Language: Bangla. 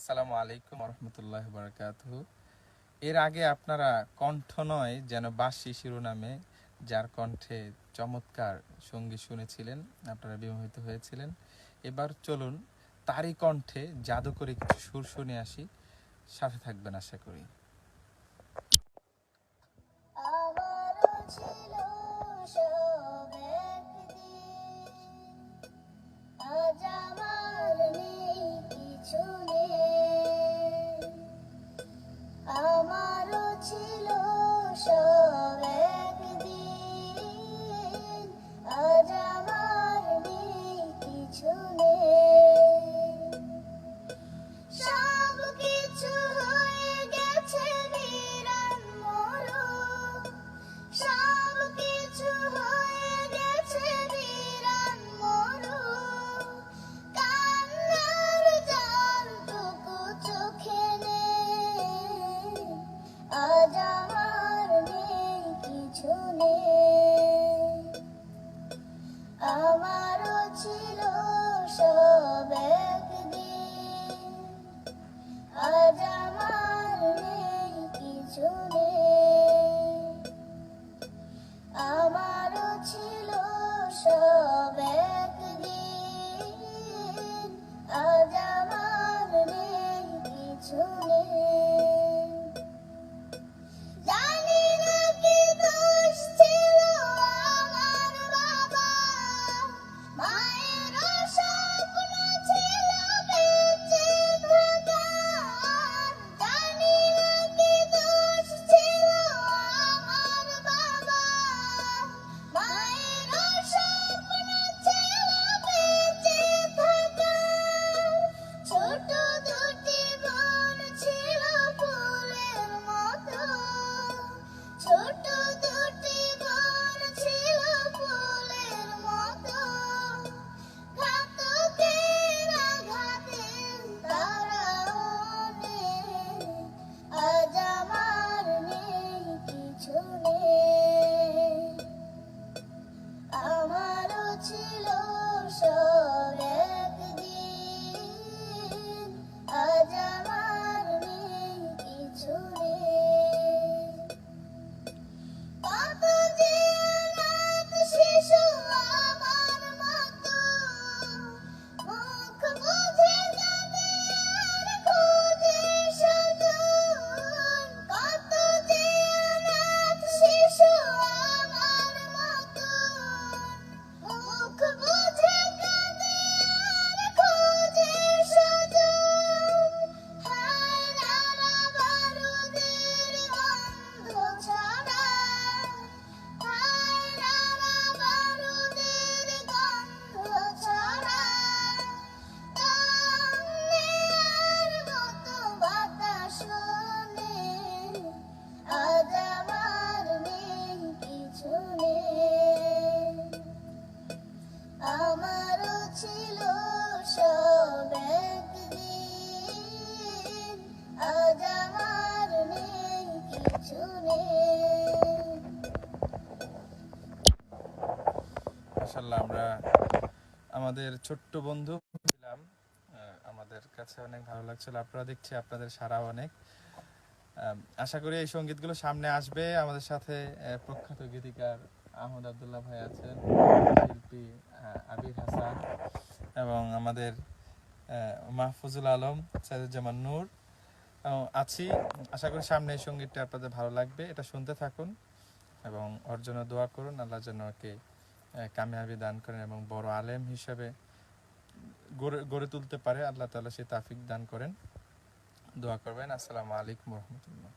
আসসালামু আলাইকুম রহমতুল্লাহ বারকাত এর আগে আপনারা কণ্ঠ নয়, যেন বাসি শিরোনামে, যার কণ্ঠে চমৎকার সংগীত শুনেছিলেন, আপনারা বিমোহিত হয়েছিলেন। এবার চলুন তারই কণ্ঠে জাদু করে কিছু সুর শুনে আসি, সাথে থাকবেন আশা করি। আমারও আমরা আমাদের ছোট্ট বন্ধু ছিলাম। আমাদের কাছে অনেক ভালো লাগছিল। আপনারা দেখছি আপনাদের সারা অনেক। আশা করি এই সঙ্গীতগুলো সামনে আসবে। আমাদের সাথে প্রখ্যাত গীতিকার আহমদ আবদুল্লাহ ভাই আছেন, শিল্পী আবির হাসান এবং আমাদের মাহফুজুল আলম, সাইদুজ্জামান নূর। আছি। আশা করি সামনে এই সঙ্গীতটা আপনাদের ভালো লাগবে। এটা শুনতে থাকুন এবং ওর জন্য দোয়া করুন। আল্লাহ যেন ওকে কামিয়াবি দান করেন এবং বড় আলেম হিসেবে গড়ে গড়ে তুলতে পারে। আল্লাহ তালা সে তাফিক দান করেন। দোয়া করবেন। আসসালামু আলাইকুম রহমতুল্লাহ।